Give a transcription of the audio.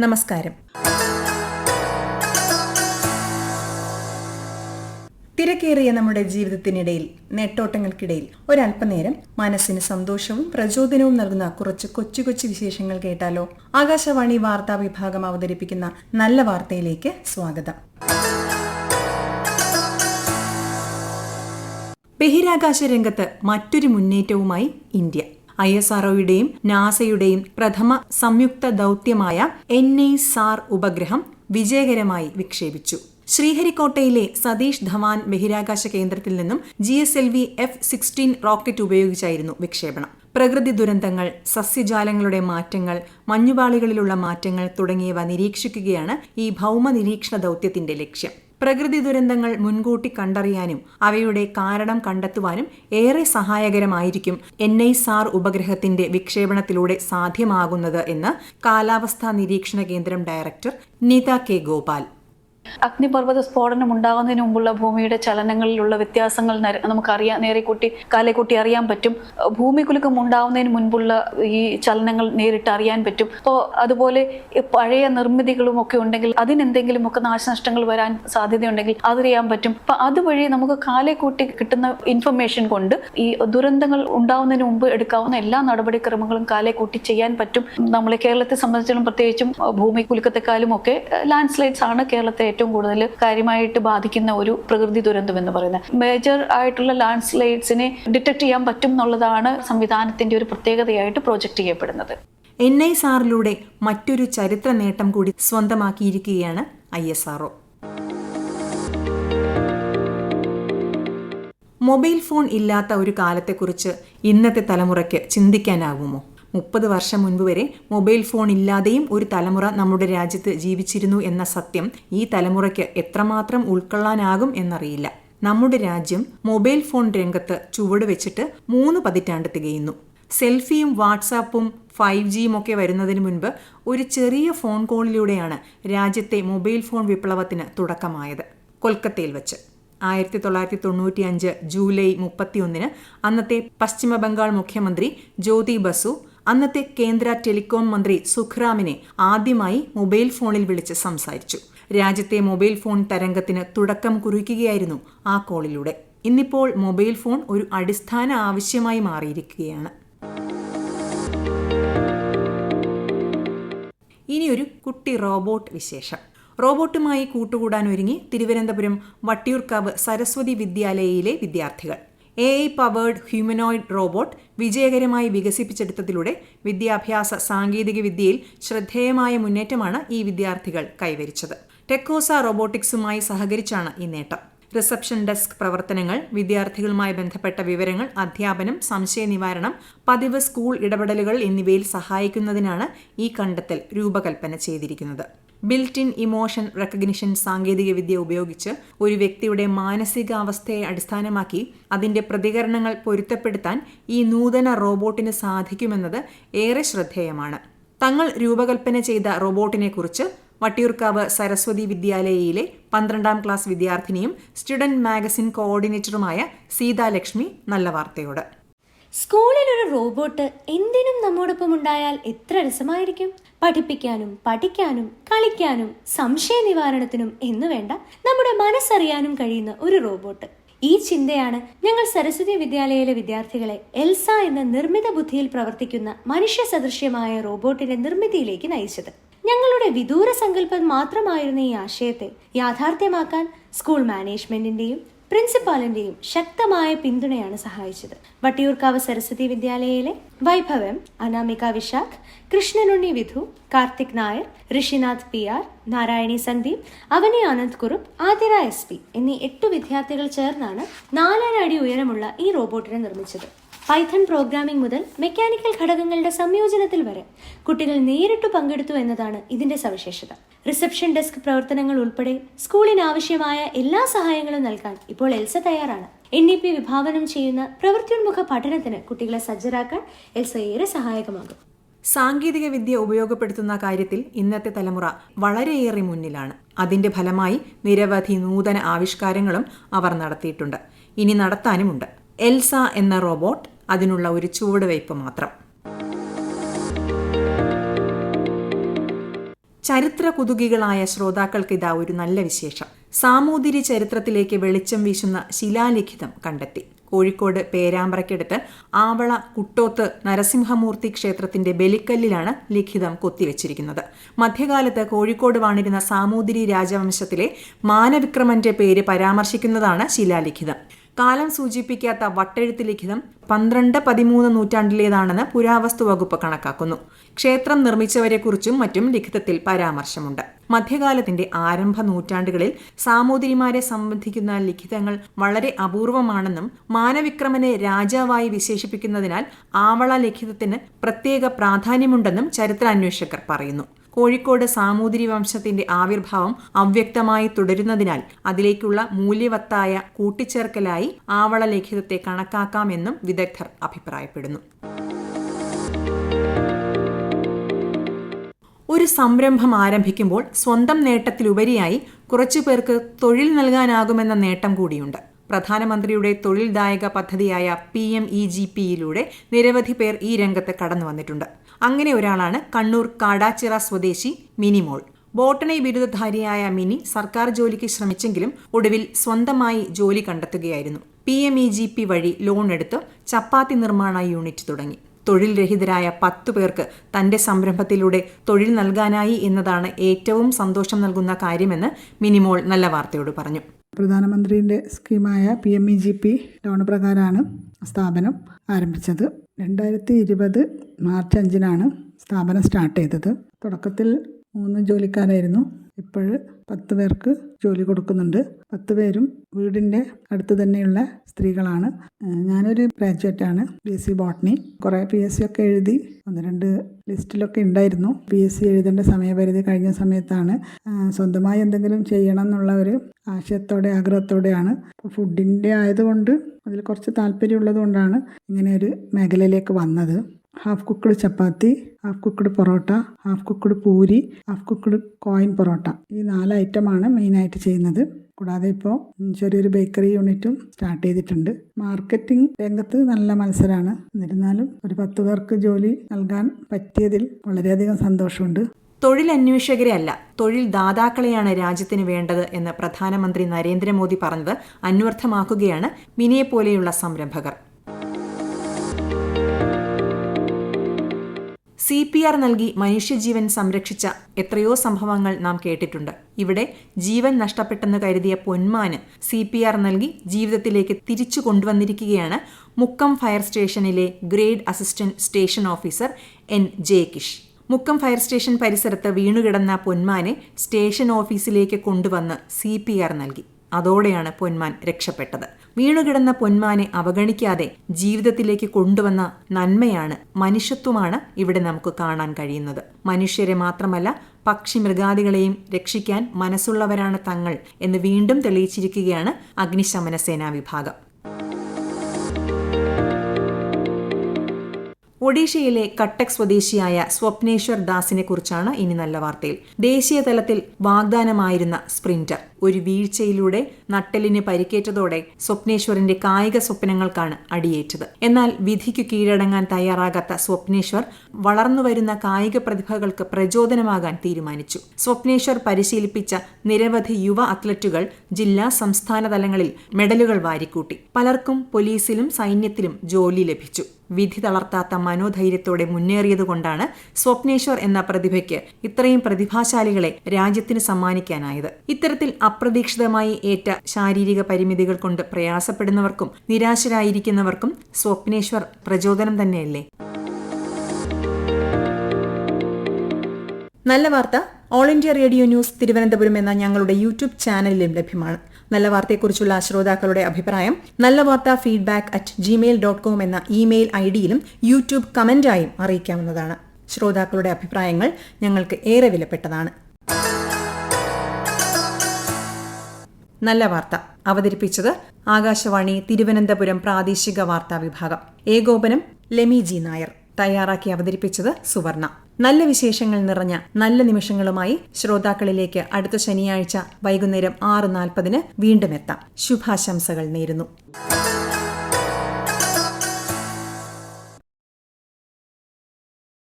നമസ്കാരം. തിരക്കേറിയ നമ്മുടെ ജീവിതത്തിനിടയിൽ നെട്ടോട്ടങ്ങൾക്കിടയിൽ ഒരല്പനേരം മനസ്സിന് സന്തോഷവും പ്രചോദനവും നൽകുന്ന കുറച്ച് കൊച്ചു കൊച്ചു വിശേഷങ്ങൾ കേട്ടാലോ? ആകാശവാണി വാർത്താ വിഭാഗം അവതരിപ്പിക്കുന്ന നല്ല വാർത്തയിലേക്ക് സ്വാഗതം. ബഹിരാകാശ രംഗത്ത് മറ്റൊരു മുന്നേറ്റവുമായി ഇന്ത്യ. ഐ എസ് ആർഒയുടെയും നാസയുടെയും പ്രഥമ സംയുക്ത ദൗത്യമായ എൻ ഐ സാർ ഉപഗ്രഹം വിജയകരമായി വിക്ഷേപിച്ചു. ശ്രീഹരിക്കോട്ടയിലെ സതീഷ് ധവാൻ ബഹിരാകാശ കേന്ദ്രത്തിൽ നിന്നും G S L V F sixteen rocket ഉപയോഗിച്ചായിരുന്നു വിക്ഷേപണം. പ്രകൃതി ദുരന്തങ്ങൾ സസ്യജാലങ്ങളുടെ മാറ്റങ്ങൾ മഞ്ഞുപാളികളിലുള്ള മാറ്റങ്ങൾ തുടങ്ങിയവ നിരീക്ഷിക്കുകയാണ് ഈ ഭൗമ നിരീക്ഷണ ദൗത്യത്തിന്റെ ലക്ഷ്യം. പ്രകൃതി ദുരന്തങ്ങൾ മുൻകൂട്ടി കണ്ടറിയാനും അവയുടെ കാരണം കണ്ടെത്തുവാനും ഏറെ സഹായകരമായിരിക്കും എൻ ഐ സാർ ഉപഗ്രഹത്തിന്റെ വിക്ഷേപണത്തിലൂടെ സാധ്യമാകുന്നത് എന്ന് കാലാവസ്ഥാ നിരീക്ഷണ കേന്ദ്രം ഡയറക്ടർ നീത കെ ഗോപാൽ. അഗ്നിപർവത സ്ഫോടനം ഉണ്ടാകുന്നതിന് മുമ്പുള്ള ഭൂമിയുടെ ചലനങ്ങളിലുള്ള വ്യത്യാസങ്ങൾ നമുക്കറിയാം നേരെക്കൂട്ടി കാലെക്കൂട്ടി അറിയാൻ പറ്റും. ഭൂമികുലുക്കം ഉണ്ടാകുന്നതിന് മുൻപുള്ള ഈ ചലനങ്ങൾ നേരിട്ട് അറിയാൻ പറ്റും. അപ്പോൾ അതുപോലെ പഴയ നിർമ്മിതികളും ഒക്കെ ഉണ്ടെങ്കിൽ അതിനെന്തെങ്കിലും ഒക്കെ നാശനഷ്ടങ്ങൾ വരാൻ സാധ്യതയുണ്ടെങ്കിൽ അതറിയാൻ പറ്റും. അപ്പൊ അതുവഴി നമുക്ക് കാലെക്കൂട്ടി കിട്ടുന്ന ഇൻഫർമേഷൻ കൊണ്ട് ഈ ദുരന്തങ്ങൾ ഉണ്ടാവുന്നതിന് മുമ്പ് എടുക്കാവുന്ന എല്ലാ നടപടിക്രമങ്ങളും കാലെക്കൂട്ടി ചെയ്യാൻ പറ്റും. നമ്മളെ കേരളത്തെ സംബന്ധിച്ചിടത്തോളം പ്രത്യേകിച്ചും ഭൂമി കുലുക്കത്തെക്കാളും ഒക്കെ ലാൻഡ് സ്ലൈഡ്സ് ആണ് കേരളത്തെ ഏറ്റവും കൂടുതൽ കാര്യമായിട്ട് ബാധിക്കുന്ന ഒരു പ്രകൃതി ദുരന്തം എന്ന് പറയുന്നത്. മേജർ ആയിട്ടുള്ള ലാൻഡ് സ്ലൈഡ്സിനെ ഡിറ്റക്ട് ചെയ്യാൻ പറ്റും എന്നുള്ളതാണ് സംവിധാനത്തിന്റെ ഒരു പ്രത്യേകതയായിട്ട് പ്രൊജക്ട് ചെയ്യപ്പെടുന്നത്. എൻ ഐ സാറിലൂടെ മറ്റൊരു ചരിത്ര നേട്ടം കൂടി സ്വന്തമാക്കിയിരിക്കുകയാണ് I S R O mobile phone ഇല്ലാത്ത ഒരു കാലത്തെക്കുറിച്ച് ഇന്നത്തെ തലമുറയ്ക്ക് ചിന്തിക്കാനാകുമോ? മുപ്പത് വർഷം മുൻപ് വരെ മൊബൈൽ ഫോൺ ഇല്ലാതെയും ഒരു തലമുറ നമ്മുടെ രാജ്യത്ത് ജീവിച്ചിരുന്നു എന്ന സത്യം ഈ തലമുറയ്ക്ക് എത്രമാത്രം ഉൾക്കൊള്ളാനാകും എന്നറിയില്ല. നമ്മുടെ രാജ്യം മൊബൈൽ ഫോൺ രംഗത്ത് ചുവട് വെച്ചിട്ട് മൂന്ന് പതിറ്റാണ്ട് തികയുന്നു. സെൽഫിയും വാട്സാപ്പും ഫൈവ് ജിയും ഒക്കെ വരുന്നതിന് മുൻപ് ഒരു ചെറിയ ഫോൺ കോളിലൂടെയാണ് രാജ്യത്തെ മൊബൈൽ ഫോൺ വിപ്ലവത്തിന് തുടക്കമായത്. കൊൽക്കത്തയിൽ വെച്ച്. ആയിരത്തി തൊള്ളായിരത്തി തൊണ്ണൂറ്റി അഞ്ച് ജൂലൈ മുപ്പത്തിയൊന്നിന് അന്നത്തെ പശ്ചിമ ബംഗാൾ മുഖ്യമന്ത്രി ജ്യോതി ബസു അന്നത്തെ കേന്ദ്ര ടെലികോം മന്ത്രി സുഖ്റാമിനെ ആദ്യമായി മൊബൈൽ ഫോണിൽ വിളിച്ച് സംസാരിച്ചു. രാജ്യത്തെ മൊബൈൽ ഫോൺ തരംഗത്തിന് തുടക്കം കുറിക്കുകയായിരുന്നു ആ കോളിലൂടെ. ഇന്നിപ്പോൾ മൊബൈൽ ഫോൺ ഒരു അടിസ്ഥാന ആവശ്യമായി മാറിയിരിക്കുകയാണ്. ഇനിയൊരു കുട്ടി റോബോട്ട് വിശേഷം. റോബോട്ടുമായി കൂട്ടുകൂടാൻ ഒരുങ്ങി തിരുവനന്തപുരം വട്ടിയൂർക്കാവ് സരസ്വതി വിദ്യാലയയിലെ വിദ്യാർത്ഥികൾ. A I powered humanoid robot വിജയകരമായി വികസിപ്പിച്ചെടുത്തതിലൂടെ വിദ്യാഭ്യാസ സാങ്കേതിക വിദ്യയിൽ ശ്രദ്ധേയമായ മുന്നേറ്റമാണ് ഈ വിദ്യാർത്ഥികൾ കൈവരിച്ചത്. ടെക്കോസ റോബോട്ടിക്സുമായി സഹകരിച്ചാണ് ഈ നേട്ടം. റിസപ്ഷൻ ഡെസ്ക് പ്രവർത്തനങ്ങൾ വിദ്യാർത്ഥികളുമായി ബന്ധപ്പെട്ട വിവരങ്ങൾ അധ്യാപനം സംശയ നിവാരണം പതിവ് സ്കൂൾ ഇടപെടലുകൾ എന്നിവയിൽ സഹായിക്കുന്നതിനാണ് ഈ കണ്ടെത്തൽ രൂപകൽപ്പന ചെയ്തിരിക്കുന്നത്. ബിൽറ്റ് ഇൻ ഇമോഷൻ റെക്കഗ്നിഷൻ സാങ്കേതികവിദ്യ ഉപയോഗിച്ച് ഒരു വ്യക്തിയുടെ മാനസികാവസ്ഥയെ അടിസ്ഥാനമാക്കി അതിന്റെ പ്രതികരണങ്ങൾ പൊരുത്തപ്പെടുത്താൻ ഈ നൂതന റോബോട്ടിന് സാധിക്കുമെന്നത് ഏറെ ശ്രദ്ധേയമാണ്. തങ്ങൾ രൂപകൽപ്പന ചെയ്ത റോബോട്ടിനെക്കുറിച്ച് വട്ടിയൂർക്കാവ് സരസ്വതി വിദ്യാലയയിലെ പന്ത്രണ്ടാം ക്ലാസ് വിദ്യാർത്ഥിനിയും സ്റ്റുഡന്റ് മാഗസിൻ കോർഡിനേറ്ററുമായ സീതാലക്ഷ്മി നല്ല വാർത്തയോട്. സ്കൂളിൽ ഒരു റോബോട്ട് എന്തിനും നമ്മോടൊപ്പം ഉണ്ടായാൽ എത്ര രസമായിരിക്കും? പഠിപ്പിക്കാനും പഠിക്കാനും കളിക്കാനും സംശയ നിവാരണത്തിനും എന്ന് വേണ്ട നമ്മുടെ മനസ്സറിയാനും കഴിയുന്ന ഒരു റോബോട്ട്. ഈ ചിന്തയാണ് ഞങ്ങൾ സരസ്വതി വിദ്യാലയയിലെ വിദ്യാർത്ഥികളെ എൽസ എന്ന നിർമ്മിത ബുദ്ധിയിൽ പ്രവർത്തിക്കുന്ന മനുഷ്യ സദൃശ്യമായ റോബോട്ടിന്റെ നിർമ്മിതിയിലേക്ക് നയിച്ചത്. ഞങ്ങളുടെ വിദൂര സങ്കല്പം മാത്രമായിരുന്ന ഈ ആശയത്തെ യാഥാർത്ഥ്യമാക്കാൻ സ്കൂൾ മാനേജ്മെന്റിന്റെയും പ്രിൻസിപ്പാളിന്റെയും ശക്തമായ പിന്തുണയാണ് സഹായിച്ചത്. Vattiyoorkavu Saraswati വിദ്യാലയയിലെ Vaibhav Anamika Vishakh Krishnanunni Vidhu Karthik Nair Rishinath P R Narayani Sandeep Avani Anand Kurup Athira S P എന്നീ എട്ടു വിദ്യാർത്ഥികൾ ചേർന്നാണ് നാലര അടി ഉയരമുള്ള ഈ റോബോട്ടിനെ നിർമ്മിച്ചത്. പൈത്തൺ പ്രോഗ്രാമിംഗ് മുതൽ മെക്കാനിക്കൽ ഘടകങ്ങളുടെ സംയോജനത്തിൽ വരെ കുട്ടികൾ നേരിട്ട് പങ്കെടുത്തു എന്നതാണ് ഇതിന്റെ സവിശേഷത. റിസപ്ഷൻ ഡെസ്ക് പ്രവർത്തനങ്ങൾ ഉൾപ്പെടെ സ്കൂളിന് ആവശ്യമായ എല്ലാ സഹായങ്ങളും നൽകാൻ ഇപ്പോൾ എൽസ തയ്യാറാണ്. എൻ ഇ പി വിഭാവനം ചെയ്യുന്ന പ്രവൃത്തിയോന്മുഖ പഠനത്തിന് കുട്ടികളെ സജ്ജരാക്കാൻ എൽസ ഏറെ സഹായകമാകും. സാങ്കേതിക വിദ്യ ഉപയോഗപ്പെടുത്തുന്ന കാര്യത്തിൽ ഇന്നത്തെ തലമുറ വളരെയേറെ മുന്നിലാണ്. അതിന്റെ ഫലമായി നിരവധി നൂതന ആവിഷ്കാരങ്ങളും അവർ നടത്തിയിട്ടുണ്ട്. ഇനി നടത്താനുമുണ്ട്. എൽസ എന്ന റോബോട്ട് അതിനുള്ള ഒരു ചുവടുവയ്പ് മാത്രം. ചരിത്ര കുതുകികളായ ശ്രോതാക്കൾക്ക് ഇതാ ഒരു നല്ല വിശേഷം. സാമൂതിരി ചരിത്രത്തിലേക്ക് വെളിച്ചം വീശുന്ന ശിലാലിഖിതം കണ്ടെത്തി. കോഴിക്കോട് പേരാമ്പ്രയ്ക്കടുത്ത് ആവള കുട്ടോത്ത് നരസിംഹമൂർത്തി ക്ഷേത്രത്തിന്റെ ബലിക്കല്ലിലാണ് ലിഖിതം കൊത്തിവെച്ചിരിക്കുന്നത്. മധ്യകാലത്ത് കോഴിക്കോട് വാണിരുന്ന സാമൂതിരി രാജവംശത്തിലെ മാനവിക്രമന്റെ പേര് പരാമർശിക്കുന്നതാണ് ശിലാലിഖിതം. കാലം സൂചിപ്പിക്കാത്ത വട്ടെഴുത്ത് ലിഖിതം പന്ത്രണ്ട് പതിമൂന്ന് നൂറ്റാണ്ടിലേതാണെന്ന് പുരാവസ്തു വകുപ്പ് കണക്കാക്കുന്നു. ക്ഷേത്രം നിർമ്മിച്ചവരെക്കുറിച്ചും മറ്റും ലിഖിതത്തിൽ പരാമർശമുണ്ട്. മധ്യകാലത്തിന്റെ ആരംഭ നൂറ്റാണ്ടുകളിൽ സാമൂതിരിമാരെ സംബന്ധിക്കുന്ന ലിഖിതങ്ങൾ വളരെ അപൂർവമാണെന്നും മാനവിക്രമനെ രാജാവായി വിശേഷിപ്പിക്കുന്നതിനാൽ ആവള ലിഖിതത്തിന് പ്രത്യേക പ്രാധാന്യമുണ്ടെന്നും ചരിത്രാന്വേഷകർ പറയുന്നു. കോഴിക്കോട് സാമൂതിരി വംശത്തിന്റെ ആവിർഭാവം അവ്യക്തമായി തുടരുന്നതിനാൽ അതിലേക്കുള്ള മൂല്യവത്തായ കൂട്ടിച്ചേർക്കലായി ആവള ലിഖിതത്തെ കണക്കാക്കാമെന്നും വിദഗ്ധർ അഭിപ്രായപ്പെടുന്നു. ഒരു സംരംഭം ആരംഭിക്കുമ്പോൾ സ്വന്തം നേട്ടത്തിലുപരിയായി കുറച്ചു പേർക്ക് തൊഴിൽ നൽകാനാകുമെന്ന നേട്ടം കൂടിയുണ്ട്. പ്രധാനമന്ത്രിയുടെ തൊഴിൽദായക പദ്ധതിയായ പി എം ഇ ജി പിയിലൂടെ നിരവധി പേർ ഈ രംഗത്ത് കടന്നു വന്നിട്ടുണ്ട്. അങ്ങനെ ഒരാളാണ് കണ്ണൂർ കാടാച്ചിറ സ്വദേശി മിനിമോൾ. ബോട്ടണി ബിരുദധാരിയായ മിനി സർക്കാർ ജോലിക്ക് ശ്രമിച്ചെങ്കിലും ഒടുവിൽ സ്വന്തമായി ജോലി കണ്ടെത്തുകയായിരുന്നു. P M E G P വഴി ലോൺ എടുത്ത് ചപ്പാത്തി നിർമ്മാണ യൂണിറ്റ് തുടങ്ങി. തൊഴിൽ രഹിതരായ പത്തു പേർക്ക് തന്റെ സംരംഭത്തിലൂടെ തൊഴിൽ നൽകാനായി എന്നതാണ് ഏറ്റവും സന്തോഷം നൽകുന്ന കാര്യമെന്ന് മിനിമോൾ നല്ല വാർത്തയോട് പറഞ്ഞു. പ്രധാനമന്ത്രിയുടെ സ്കീമായ P M E G P loan പ്രകാരമാണ് സ്ഥാപനം ആരംഭിച്ചത്. രണ്ടായിരത്തി ഇരുപത് മാർച്ച് അഞ്ചിനാണ് സ്ഥാപനം സ്റ്റാർട്ട് ചെയ്തത്. തുടക്കത്തിൽ മൂന്ന് ജോലിക്കാരായിരുന്നു. ഇപ്പോൾ പത്ത് പേർക്ക് ജോലി കൊടുക്കുന്നുണ്ട്. പത്ത് പേരും വീടിന്റെ അടുത്ത് തന്നെയുള്ള സ്ത്രീകളാണ്. ഞാനൊരു ഗ്രാജുവേറ്റാണ് ബി എസ് സി ബോട്ടണി. കുറേ പി എസ് സി ഒക്കെ എഴുതി ഒന്ന് രണ്ട് ലിസ്റ്റിലൊക്കെ ഉണ്ടായിരുന്നു. പി എസ് സി എഴുതേണ്ട സമയപരിധി കഴിഞ്ഞ സമയത്താണ്. സ്വന്തമായി എന്തെങ്കിലും ചെയ്യണം എന്നുള്ള ഒരു ആശയത്തോടെ ആഗ്രഹത്തോടെയാണ്. ഫുഡിന്റെ ആയതുകൊണ്ട് അതിൽ കുറച്ച് താല്പര്യമുള്ളത് കൊണ്ടാണ് ഇങ്ങനെ ഒരു മേഖലയിലേക്ക് വന്നത്. Half cooked chapati half cooked parotta half cooked puri half cooked coin parotta. ഈ നാല് ഐറ്റമാണ് മെയിനായിട്ട് ചെയ്യുന്നത്. കൂടാതെ ഇപ്പോൾ ചെറിയൊരു ബേക്കറി യൂണിറ്റും സ്റ്റാർട്ട് ചെയ്തിട്ടുണ്ട്. മാർക്കറ്റിംഗ് രംഗത്ത് നല്ല മത്സരമാണ് എന്നിരുന്നാലും ഒരു പത്ത് പേർക്ക് ജോലി നൽകാൻ പറ്റിയതിൽ വളരെയധികം സന്തോഷമുണ്ട്. തൊഴിൽ തൊഴിലന്വേഷകരെ അല്ല തൊഴിൽ ദാതാക്കളെയാണ് രാജ്യത്തിന് വേണ്ടത് എന്ന് പ്രധാനമന്ത്രി നരേന്ദ്രമോദി പറഞ്ഞത് അന്വർത്ഥമാക്കുകയാണ് മിനിയെപ്പോലെയുള്ള സംരംഭകർ. സി പി ആർ നൽകി മനുഷ്യജീവൻ സംരക്ഷിച്ച എത്രയോ സംഭവങ്ങൾ നാം കേട്ടിട്ടുണ്ട്. ഇവിടെ ജീവൻ നഷ്ടപ്പെട്ടെന്ന് കരുതിയ പൊന്മാന് സി പി ആർ നൽകി ജീവിതത്തിലേക്ക് തിരിച്ചു കൊണ്ടുവന്നിരിക്കുകയാണ് മുക്കം ഫയർ സ്റ്റേഷനിലെ grade assistant station officer N Jayakish. Mukkam fire station പരിസരത്ത് വീണുകിടന്ന പൊന്മാനെ സ്റ്റേഷൻ ഓഫീസിലേക്ക് കൊണ്ടുവന്ന് സി പി ആർ നൽകി. അതോടെയാണ് പൊന്മാൻ രക്ഷപ്പെട്ടത്. വീണുകിടന്ന പൊന്മാനെ അവഗണിക്കാതെ ജീവിതത്തിലേക്ക് കൊണ്ടുവന്ന നന്മയാണ് മനുഷ്യത്വമാണ് ഇവിടെ നമുക്ക് കാണാൻ കഴിയുന്നത്. മനുഷ്യരെ മാത്രമല്ല പക്ഷി മൃഗാദികളെയും രക്ഷിക്കാൻ മനസ്സുള്ളവരാണ് തങ്ങൾ എന്ന് വീണ്ടും തെളിയിച്ചിരിക്കുകയാണ് അഗ്നിശമന സേനാ വിഭാഗം. ഒഡീഷയിലെ കട്ടക് സ്വദേശിയായ സ്വപ്നേശ്വർ ദാസിനെ കുറിച്ചാണ് ഇനി നല്ല വാർത്തയിൽ. ദേശീയ തലത്തിൽ വാഗ്ദാനമായിരുന്ന സ്പ്രിന്റർ. ഒരു വീഴ്ചയിലൂടെ നട്ടലിന് പരിക്കേറ്റതോടെ സ്വപ്നേശ്വറിന്റെ കായിക സ്വപ്നങ്ങൾക്കാണ് അടിയേറ്റത്. എന്നാൽ വിധിക്ക് കീഴടങ്ങാൻ തയ്യാറാകാത്ത സ്വപ്നേശ്വർ വളർന്നുവരുന്ന കായിക പ്രതിഭകൾക്ക് പ്രചോദനമാകാൻ തീരുമാനിച്ചു. സ്വപ്നേശ്വർ പരിശീലിപ്പിച്ച നിരവധി യുവ അത്ലറ്റുകൾ ജില്ലാ സംസ്ഥാന തലങ്ങളിൽ മെഡലുകൾ വാരിക്കൂട്ടി. പലർക്കും പോലീസിലും സൈന്യത്തിലും ജോലി ലഭിച്ചു. വിധി തളർത്താത്ത മനോധൈര്യത്തോടെ മുന്നേറിയതുകൊണ്ടാണ് സ്വപ്നേശ്വർ എന്ന പ്രതിഭയ്ക്ക് ഇത്രയും പ്രതിഭാശാലികളെ രാജ്യത്തിന് സമ്മാനിക്കാനായത്. ഇത്തരത്തിൽ അപ്രതീക്ഷിതമായി ഏറ്റ ശാരീരിക പരിമിതികൾ കൊണ്ട് പ്രയാസപ്പെടുന്നവർക്കും നിരാശരായിരിക്കുന്നവർക്കും സ്വപ്നേശ്വർ പ്രചോദനം തന്നെയല്ലേ? നല്ല വാർത്ത. All India radio news Thiruvananthapuram എന്ന ഞങ്ങളുടെ യൂട്യൂബ് ചാനലിലും ലഭ്യമാണ്. നല്ല വാർത്തയെക്കുറിച്ചുള്ള ശ്രോതാക്കളുടെ അഭിപ്രായം നല്ല വാർത്ത feedback at gmail dot com എന്ന ഇമെയിൽ ഐ ഡിയിലും യൂട്യൂബ് കമന്റായും അറിയിക്കാവുന്നതാണ്. ശ്രോതാക്കളുടെ അഭിപ്രായങ്ങൾ ഞങ്ങൾക്ക് ഏറെ വിലപ്പെട്ടതാണ്. നല്ല വാർത്ത. അവതരിപ്പിച്ചത് ആകാശവാണി തിരുവനന്തപുരം പ്രാദേശിക വാർത്താ വിഭാഗം. ഏകോപനം ലെമി ജി നായർ. തയ്യാറാക്കി അവതരിപ്പിച്ചത് സുവർണ. നല്ല വിശേഷങ്ങൾ നിറഞ്ഞ നല്ല നിമിഷങ്ങളുമായി ശ്രോതാക്കളിലേക്ക് അടുത്ത ശനിയാഴ്ച വൈകുന്നേരം ആറ് നാൽപ്പതിന് വീണ്ടും എത്താം. ശുഭാശംസകൾ നേരുന്നു.